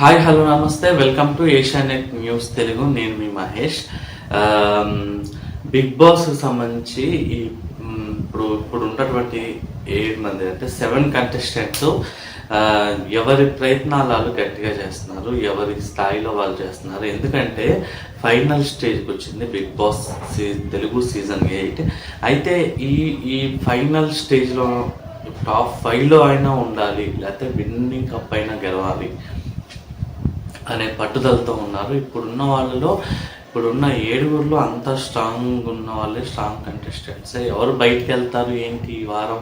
Hi hello నమస్తే. Welcome to Asianet news Telugu. నేను మీ మహేష్. బిగ్ బాస్ సంబంధించి ఈ ఇప్పుడు ఇప్పుడు ఉన్నటువంటి ఏడు మంది అంటే సెవెన్ కంటెస్టెంట్స్ ఎవరి ప్రయత్నాలు వాళ్ళు గట్టిగా చేస్తున్నారు ఎవరి స్థాయిలో వాళ్ళు చేస్తున్నారు. ఎందుకంటే ఫైనల్ స్టేజ్కి వచ్చింది బిగ్ బాస్ సీ తెలుగు సీజన్ ఎయిట్. అయితే ఈ ఈ ఫైనల్ స్టేజ్లో టాప్ ఫైవ్లో అయినా ఉండాలి లేకపోతే విన్నింగ్ కప్ అయినా గెలవాలి. అనే పట్టుదలతో ఉన్నారు. ఇప్పుడున్న వాళ్ళలో ఇప్పుడున్న ఏడుగురులో అంత స్ట్రాంగ్ ఉన్న వాళ్ళే స్ట్రాంగ్ కంటెస్టెంట్స్ ఎవరు బయటికి వెళ్తారు ఏంటి? ఈ వారం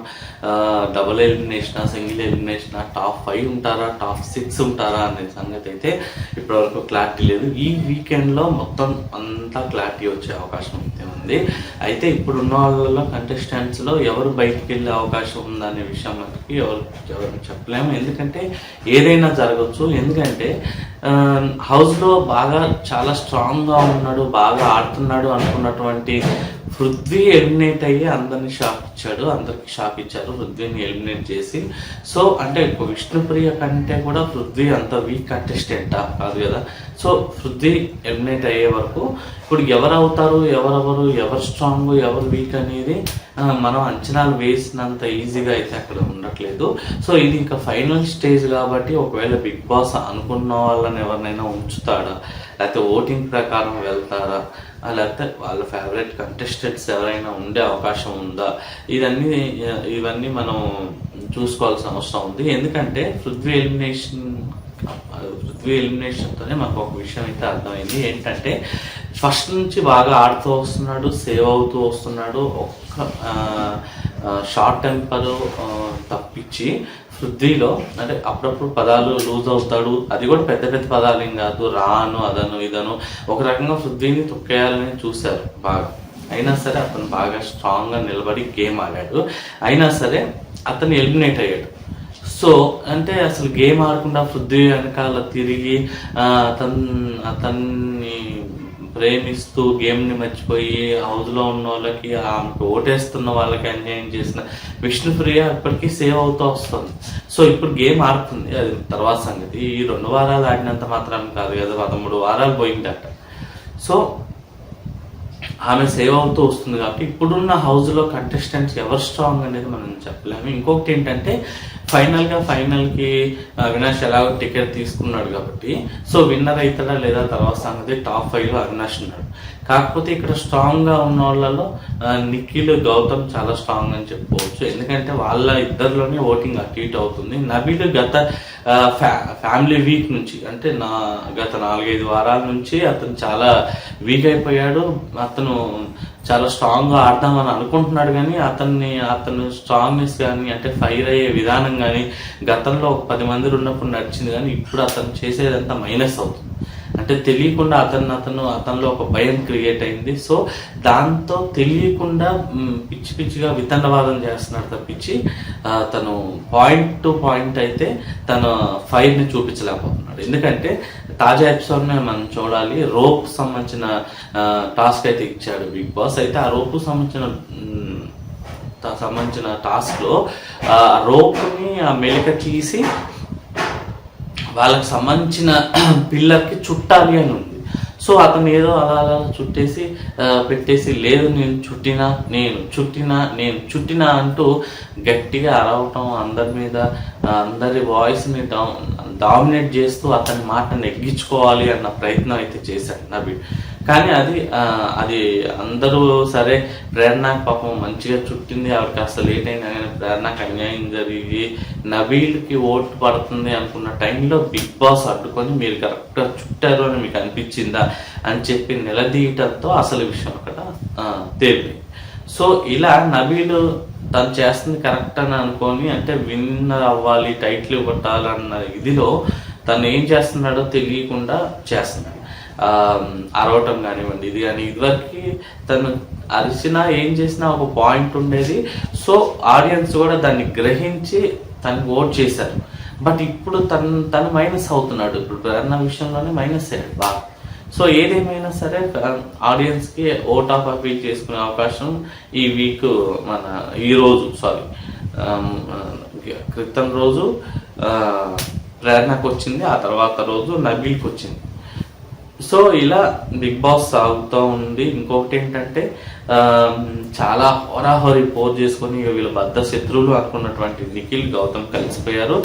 double elimination single elimination top five ఉంటారా టాప్ సిక్స్ ఉంటారా అనే సంగతి అయితే ఇప్పటివరకు క్లారిటీ లేదు. ఈ వీకెండ్లో మొత్తం అంతా క్లారిటీ వచ్చే అవకాశం ఉంది. ఉంది. అయితే ఇప్పుడున్న వాళ్ళలో కంటెస్టెంట్స్లో ఎవరు బయటికి వెళ్ళే అవకాశం ఉందనే విషయం మనకి ఎవరు ఎవరు చెప్పలేము. ఎందుకంటే ఏదైనా జరగవచ్చు ఎందుకంటే హౌస్లో బాగా చాలా స్ట్రాంగ్గా ఉన్నాడు బాగా ఆడుతున్నాడు అనుకున్నటువంటి పృథ్వీ ఎలిమినేట్ అయ్యి అందరిని షాక్ ఇచ్చాడు అందరికి షాక్ ఇచ్చారు పృథ్వీని ఎలిమినేట్ చేసి. సో అంటే విష్ణుప్రియ కంటే కూడా పృథ్వీ అంత వీక్ కంటెస్టెంటా కాదు కదా? సో పృథ్వీ ఎలిమినేట్ అయ్యే వరకు ఇప్పుడు ఎవరు అవుతారు ఎవరెవరు ఎవరు స్ట్రాంగ్ ఎవరు వీక్ అనేది మనం అంచనాలు వేసినంత ఈజీగా అయితే అక్కడ ఉండట్లేదు. సో ఇది ఇంకా ఫైనల్ స్టేజ్ కాబట్టి ఒకవేళ బిగ్ బాస్ అనుకున్న వాళ్ళని ఎవరినైనా ఉంచుతాడా? లేకపోతే ఓటింగ్ ప్రకారం వెళ్తారా? లేకపోతే వాళ్ళ ఫేవరెట్ కంటెస్టెంట్స్ ఎవరైనా ఉండే అవకాశం ఉందా? ఇవన్నీ ఇవన్నీ మనం చూసుకోవాల్సిన అవసరం ఉంది. ఎందుకంటే పృథ్వీ ఎలిమినేషన్ పృథ్వీ ఎలిమినేషన్తోనే మాకు ఒక విషయం అయితే అర్థమైంది. ఏంటంటే ఫస్ట్ నుంచి బాగా ఆడుతూ వస్తున్నాడు సేవ్ అవుతూ వస్తున్నాడు. ఒక్క షార్ట్ టెంపర్ తప్పించి శుద్ధిలో అంటే అప్పుడప్పుడు పదాలు లూజ్ అవుతాడు. అది కూడా పెద్ద పెద్ద పదాలు ఏం కాదు. రాను అదను ఇదను. ఒక రకంగా శుద్ధిని తొక్కేయాలని చూశారు. బాగా. అయినా సరే అతను బాగా స్ట్రాంగ్గా నిలబడి గేమ్ ఆడాడు. అయినా సరే అతను ఎలిమినేట్ అయ్యాడు. సో అంటే అసలు గేమ్ ఆడకుండా శుద్ధి వెనకాల తిరిగి తన్ అతన్ అతన్ని ప్రేమిస్తూ గేమ్ని మర్చిపోయి హౌస్లో ఉన్న వాళ్ళకి ఆమెకు ఓటేస్తున్న వాళ్ళకి అన్యాయం చేసిన విష్ణుప్రియ ఇప్పటికీ సేవ్ అవుతూ వస్తుంది. సో ఇప్పుడు గేమ్ ఆడుతుంది. అది తర్వాత సంగతి. ఈ రెండు వారాలు ఆడినంత మాత్రం కాదు కదా పదమూడు వారాలు పోయిందట. సో ఆమె సేవ్ అవుతూ వస్తుంది కాబట్టి ఇప్పుడున్న హౌస్లో కంటెస్టెంట్స్ ఎవరు స్ట్రాంగ్ అనేది మనం చెప్పలేము. ఇంకొకటి ఏంటంటే ఫైనల్గా ఫైనల్కి అవినాష్ ఎలాగో టికెట్ తీసుకున్నాడు కాబట్టి సో విన్నర్ అవుతాడా లేదా తర్వాత సంగతి టాప్ ఫైవ్లో అవినాష్ ఉన్నాడు. కాకపోతే ఇక్కడ స్ట్రాంగ్గా ఉన్న వాళ్ళలో నిఖిల్ గౌతమ్ చాలా స్ట్రాంగ్ అని చెప్పుకోవచ్చు. ఎందుకంటే వాళ్ళ ఇద్దరిలోనే ఓటింగ్ అటు ఇటు అవుతుంది. నబీల్ గత ఫ్యా ఫ్యామిలీ వీక్ నుంచి అంటే నా గత నాలుగైదు వారాల నుంచి అతను చాలా వీక్ అయిపోయాడు. అతను చాలా స్ట్రాంగ్గా ఆడదామని అనుకుంటున్నాడు కానీ అతన్ని అతను స్ట్రాంగ్నెస్ కానీ అంటే ఫైర్ అయ్యే విధానం కానీ గతంలో ఒక పది మంది ఉన్నప్పుడు నడిచింది కానీ ఇప్పుడు అతను చేసేదంతా మైనస్ అవుతుంది. అంటే తెలియకుండా అతను అతను అతనిలో ఒక భయం క్రియేట్ అయింది. సో దాంతో తెలియకుండా పిచ్చి పిచ్చిగా వితండవాదం చేస్తున్నాడు తప్పించి తను పాయింట్ టు పాయింట్ అయితే తన ఫైర్ని చూపించలేకపోతున్నాడు. ఎందుకంటే తాజా ఎపిసోడ్ని మనం చూడాలి. రోప్ సంబంధించిన టాస్క్ అయితే ఇచ్చాడు బిగ్ బాస్. అయితే ఆ రోప్ సంబంధించిన సంబంధించిన టాస్క్లో ఆ రోప్ని ఆ మెలిక తీసి వాళ్ళకి సంబంధించిన పిల్లలకి చుట్టాలి అని ఉంది. సో అతను ఏదో అలా అలా చుట్టేసి పెట్టేసి లేదు నేను చుట్టినా నేను చుట్టినా నేను చుట్టినా అంటూ గట్టిగా అరవటం అందరి మీద అందరి వాయిస్ని డామినేట్ చేస్తూ అతని మాట నెగ్గించుకోవాలి అన్న ప్రయత్నం అయితే చేశాడు నబీ. కానీ అది అది అందరూ సరే ప్రేరణకు పాపం మంచిగా చుట్టింది ఆవిడకి అసలు లేట్ అయినా కానీ ప్రేరణకు అన్యాయం జరిగి నబీల్కి ఓటు పడుతుంది అనుకున్న టైంలో బిగ్ బాస్ అడ్డుకొని మీరు కరెక్ట్గా చుట్టారు అని మీకు అనిపించిందా అని చెప్పి నిలదీయటంతో అసలు విషయం అక్కడ తేలి సో ఇలా నబీలు తను చేస్తుంది కరెక్ట్ అని అనుకొని అంటే విన్నర్ అవ్వాలి టైటిల్ కొట్టాలన్న ఇదిలో తను ఏం చేస్తున్నాడో తెలియకుండా చేస్తున్నాడు. అరవటం కానివ్వండి ఇది కానీ ఇదివరకు తను అరిచినా ఏం చేసినా ఒక పాయింట్ ఉండేది. సో ఆడియన్స్ కూడా దాన్ని గ్రహించి తనకు ఓట్ చేశారు. బట్ ఇప్పుడు తను తను మైనస్ అవుతున్నాడు. ఇప్పుడు ప్రేరణ విషయంలోనే మైనస్ అయ్యాడు బాగా. సో ఏదేమైనా సరే ఆడియన్స్కి ఓట్ ఆఫ్ అపీల్ చేసుకునే అవకాశం ఈ వీక్ మన ఈ రోజు సారీ క్రితం రోజు ప్రేరణకు వచ్చింది. ఆ తర్వాత రోజు నబీల్కి వచ్చింది. సో ఇలా బిగ్ బాస్ సాగుతూ ఉంది. ఇంకొకటి ఏంటంటే చాలా హోరాహోరి పోర్ చేసుకొని వీళ్ళ బద్ద శత్రువులు అనుకున్నటువంటి నిఖిల్ గౌతమ్ కలిసిపోయారు.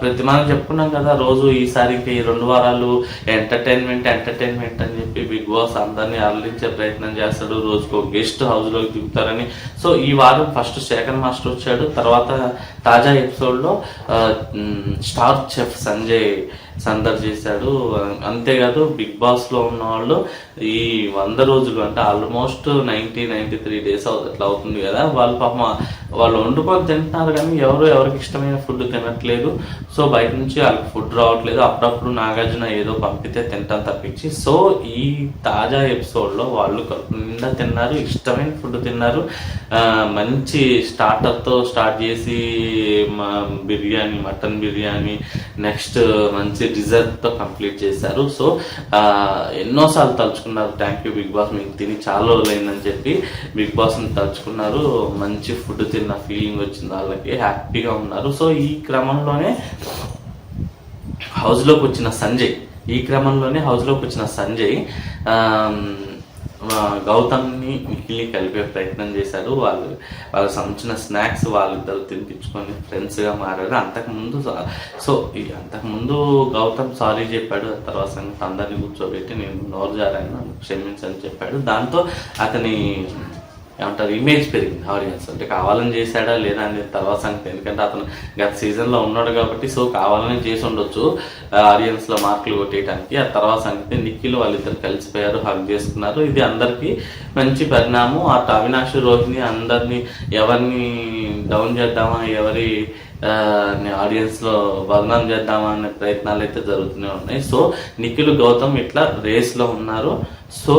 ప్రతి మనం చెప్పుకున్నాం కదా రోజు ఈసారికి ఈ రెండు వారాలు ఎంటర్టైన్మెంట్ ఎంటర్టైన్మెంట్ అని చెప్పి బిగ్ బాస్ అందరినీ అరలించే ప్రయత్నం చేస్తాడు. రోజుకు గెస్ట్ హౌస్లోకి దిగుతారని. సో ఈ వారం ఫస్ట్ శేఖర్ మాస్టర్ వచ్చాడు. తర్వాత తాజా ఎపిసోడ్లో స్టార్ చెఫ్ సంజయ్ సందర్ చేశాడు. అంతేకాదు బిగ్ బాస్లో ఉన్న వాళ్ళు ఈ వంద రోజులు అంటే almost ninety ninety three days అట్లా అవుతుంది కదా. వాళ్ళు పాపం వాళ్ళు వండుకొని తింటున్నారు కానీ ఎవరు ఎవరికి ఇష్టమైన ఫుడ్ తినట్లేదు. సో బయట నుంచి వాళ్ళకి ఫుడ్ రావట్లేదు. అప్పుడప్పుడు నాగార్జున ఏదో పంపితే తింటాం తప్పించి. సో ఈ తాజా ఎపిసోడ్లో వాళ్ళు నిండా తిన్నారు ఇష్టమైన ఫుడ్ తిన్నారు. మంచి స్టార్టర్తో స్టార్ట్ చేసి మా బిర్యానీ మటన్ బిర్యానీ నెక్స్ట్ మంచి డిజర్ట్తో కంప్లీట్ చేశారు. సో ఎన్నోసార్లు తలుచుకున్నారు థ్యాంక్ యూ బిగ్ బాస్ మీకు తిని చాలా రోజులైందని చెప్పి బిగ్ బాస్ని తలుచుకున్నారు. మంచి ఫుడ్ తిన్న ఫీలింగ్ వచ్చింది వాళ్ళకి. హ్యాపీగా ఉన్నారు. సో ఈ క్రమంలోనే హౌస్లోకి వచ్చిన సంజయ్. ఈ క్రమంలోనే హౌస్లోకి వచ్చిన సంజయ్ గౌతమ్ని నిఖిల్ని కలిపే ప్రయత్నం చేశారు. వాళ్ళు వాళ్ళకి సంబంధించిన స్నాక్స్ వాళ్ళిద్దరు తినిపించుకొని ఫ్రెండ్స్గా మారారు. అంతకుముందు సో అంతకుముందు గౌతమ్ సారీ చెప్పాడు. ఆ తర్వాత సంగతి అందరినీ కూర్చోబెట్టి నేను నోరు జారాను క్షమించని చెప్పాడు. దాంతో అతని ఏమంటారు ఇమేజ్ పెరిగింది ఆడియన్స్ అంటే కావాలని చేశాడా లేదా అనేది తర్వాత సంగతి. ఎందుకంటే అతను గత సీజన్లో ఉన్నాడు కాబట్టి సో కావాలని చేసి ఉండొచ్చు ఆడియన్స్లో మార్కులు కొట్టేయడానికి ఆ తర్వాత సంగతి నిక్కిలు వాళ్ళిద్దరు కలిసిపోయారు హక్ చేసుకున్నారు. ఇది అందరికీ మంచి పరిణామం. అటు అవినాష్ రోహిణి అందరినీ ఎవరిని డౌన్ చేద్దామా ఎవరి ఆడియన్స్లో చేద్దామనే చేద్దామా అనే ప్రయత్నాలు అయితే జరుగుతూనే ఉన్నాయి. సో నిఖిల్ గౌతమ్ ఇట్లా రేస్లో ఉన్నారు. సో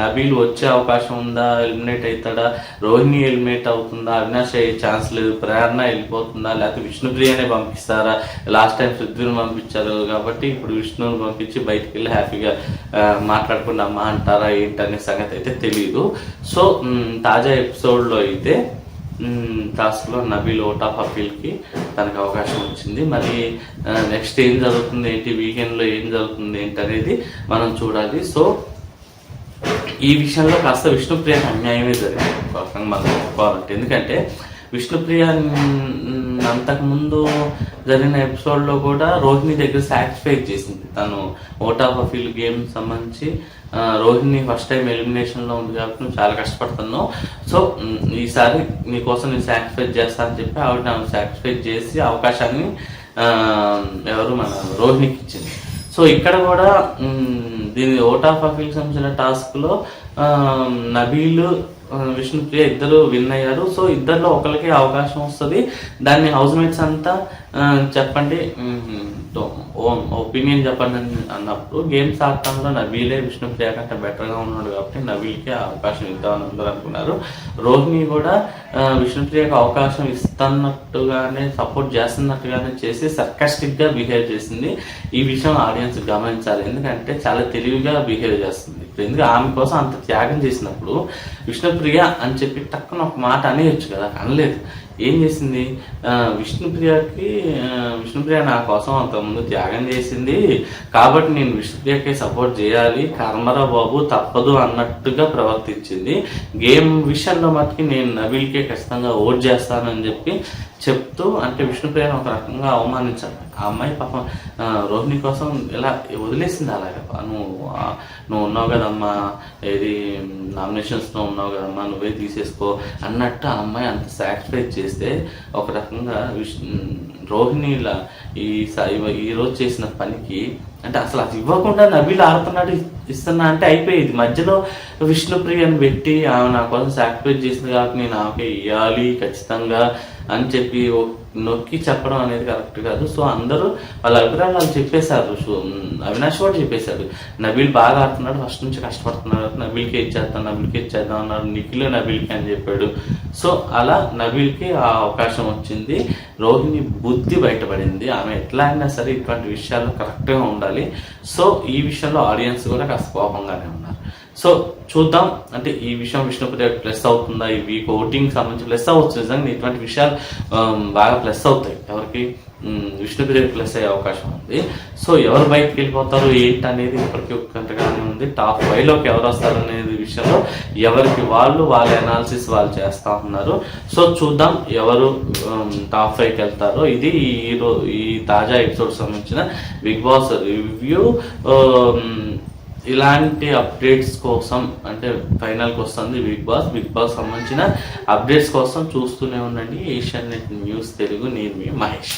నబీల్ వచ్చే అవకాశం ఉందా? ఎలిమినేట్ అవుతాడా? రోహిణి ఎలిమినేట్ అవుతుందా? అవినాష్ అయ్యే ఛాన్స్ లేదు. ప్రేరణ వెళ్ళిపోతుందా? లేకపోతే విష్ణుప్రియనే పంపిస్తారా? లాస్ట్ టైం పృథ్వీని పంపించారు కాబట్టి ఇప్పుడు విష్ణుని పంపించి బయటికి వెళ్ళి హ్యాపీగా మాట్లాడకుండా అమ్మ అంటారా ఏంటనే సంగతి అయితే తెలియదు సో తాజా ఎపిసోడ్లో అయితే టాస్క్లో నబీల్ ఓట్ ఆఫ్ అప్పీల్కి తనకు అవకాశం వచ్చింది. మరి నెక్స్ట్ ఏం జరుగుతుంది ఏంటి? వీకెండ్లో ఏం జరుగుతుంది ఏంటి అనేది మనం చూడాలి. సో ఈ విషయంలో కాస్త విష్ణుప్రియ అన్యాయమే జరిగింది. ఒక రకంగా మనం చెప్పుకోవాలంటే ఎందుకంటే విష్ణుప్రియ అంతకుముందు జరిగిన ఎపిసోడ్లో కూడా రోహిణి దగ్గర సాటిస్ఫై చేసింది. తను ఓట్ ఆఫ్ అఫీల్ గేమ్ సంబంధించి రోహిణి ఫస్ట్ టైం ఎలిమినేషన్లో ఉంది కాబట్టి నువ్వు చాలా కష్టపడుతున్నావు. సో ఈసారి నీకోసం నేను సాటిస్ఫై చేస్తా అని చెప్పి ఆవిడ నాకు సాటిస్ఫై చేసి అవకాశాన్ని ఎవరు మన రోహిణికి ఇచ్చింది. సో ఇక్కడ కూడా దీని ఓట్ ఆఫ్ అఫీల్ సంబంధించిన టాస్క్లో నబీలు విష్ణుప్రియ ఇద్దరు విన్ అయ్యారు. సో ఇద్దరిలో ఒకరికి అవకాశం వస్తుంది. దాన్ని హౌస్ మేట్స్ అంతా చెప్పండి. ఒపీనియన్ చెప్పండి అన్నప్పుడు గేమ్స్ ఆడటంలో నవీలే విష్ణుప్రియ కంటే బెటర్గా ఉన్నాడు కాబట్టి నబీల్కి అవకాశం ఇద్దామని అందరూ అనుకున్నారు. రోహిణి కూడా విష్ణుప్రియకి అవకాశం ఇస్తున్నట్టుగానే సపోర్ట్ చేస్తున్నట్టుగానే చేసి సర్కాస్టిక్గా బిహేవ్ చేసింది. ఈ విషయం ఆడియన్స్ గమనించాలి. ఎందుకంటే చాలా తెలివిగా బిహేవ్ చేస్తుంది. ఇప్పుడు ఎందుకు ఆమె కోసం అంత త్యాగం చేసినప్పుడు విష్ణుప్రియ అని చెప్పి టక్కున ఒక మాట అనేయచ్చు కదా అనలేదు. ఏం చేసింది? విష్ణుప్రియకి విష్ణుప్రియ నా కోసం అంత ముందు త్యాగం చేసింది. కాబట్టి నేను విష్ణుప్రియకి సపోర్ట్ చేయాలి. కర్మరా బాబు తప్పదు అన్నట్టుగా ప్రవర్తించింది. గేమ్ విషయంలో మటుకి నేను నవీల్కే ఖచ్చితంగా ఓట్ చేస్తానని చెప్పి చెప్తూ అంటే విష్ణుప్రియను ఒక రకంగా అవమానించాలి ఆ అమ్మాయి పాపం రోహిణి కోసం ఇలా వదిలేసింది అలాగా. నువ్వు నువ్వు ఉన్నావు కదమ్మా ఏది నామినేషన్స్లో ఉన్నావు కదమ్మా నువ్వే తీసేసుకో అన్నట్టు ఆ అమ్మాయి అంత సాటిస్ఫై చేస్తే ఒక రకంగా విష్ రోహిణి ఇలా ఈ స- ఈ చేసిన పనికి అంటే అసలు అది ఇవ్వకుండా నవీలు ఆడుతున్నాడు ఇస్తున్నా అంటే అయిపోయేది. మధ్యలో విష్ణుప్రియని పెట్టి ఆమె నా కోసం సాక్రిఫైస్ చేసింది కాబట్టి నేను ఆమెకి ఇవ్వాలి ఖచ్చితంగా అని చెప్పి ఓ- నొక్కి చెప్పడం అనేది కరెక్ట్ కాదు. సో అందరూ వాళ్ళ అభిప్రాయాలు వాళ్ళు చెప్పేశారు. సో, అవినాష్ కూడా చెప్పేశాడు. నబీల్ బాగా ఆడుతున్నాడు. ఫస్ట్ నుంచి కష్టపడుతున్నాడు. నబీల్కి ఇచ్చేద్దాం నబీల్కి ఇచ్చేద్దాం అన్నాడు నిఖిల్ నబీల్కి అని చెప్పాడు. సో అలా నబీల్కి ఆ అవకాశం వచ్చింది. రోహిణి బుద్ధి బయటపడింది. ఆమె ఎట్లా అయినా సరే ఇటువంటి విషయాల్లో కరెక్ట్గా ఉండాలి. సో ఈ విషయంలో ఆడియన్స్ కూడా కాస్త కోపంగానే ఉన్నారు. సో చూద్దాం. అంటే ఈ విషయం విష్ణుప్రియ ప్లస్ అవుతుందా? ఈ వీక్ ఓటింగ్ సంబంధించి ప్లస్ అవ్వచ్చు. నిజంగా ఇటువంటి విషయాలు బాగా ప్లస్ అవుతాయి. ఎవరికి? మ్, విష్ణుప్రియ ప్లస్ అయ్యే అవకాశం ఉంది. సో ఎవరు బయటకు వెళ్ళిపోతారు? ఏంటి అనేది ఇప్పటికీ ఉత్కంఠగానే ఉంది. టాప్ ఫైవ్లోకి ఎవరు వస్తారు అనేది విషయంలో ఎవరికి వాళ్ళు వాళ్ళ అనాలిసిస్ వాళ్ళు చేస్తా ఉన్నారు. సో చూద్దాం ఎవరు టాప్ ఫైవ్కి వెళ్తారో. ఇది ఈ ఈ తాజా ఎపిసోడ్ సంబంధించిన బిగ్ బాస్ రివ్యూ ఇలాంటి అప్డేట్స్ కోసం అంటే ఫైనల్కి వస్తుంది బిగ్ బాస్ బిగ్ బాస్ సంబంధించిన అప్డేట్స్ కోసం చూస్తూనే ఉండండి. ఏషియన్ నెట్ న్యూస్ తెలుగు నేను మీ మహేష్.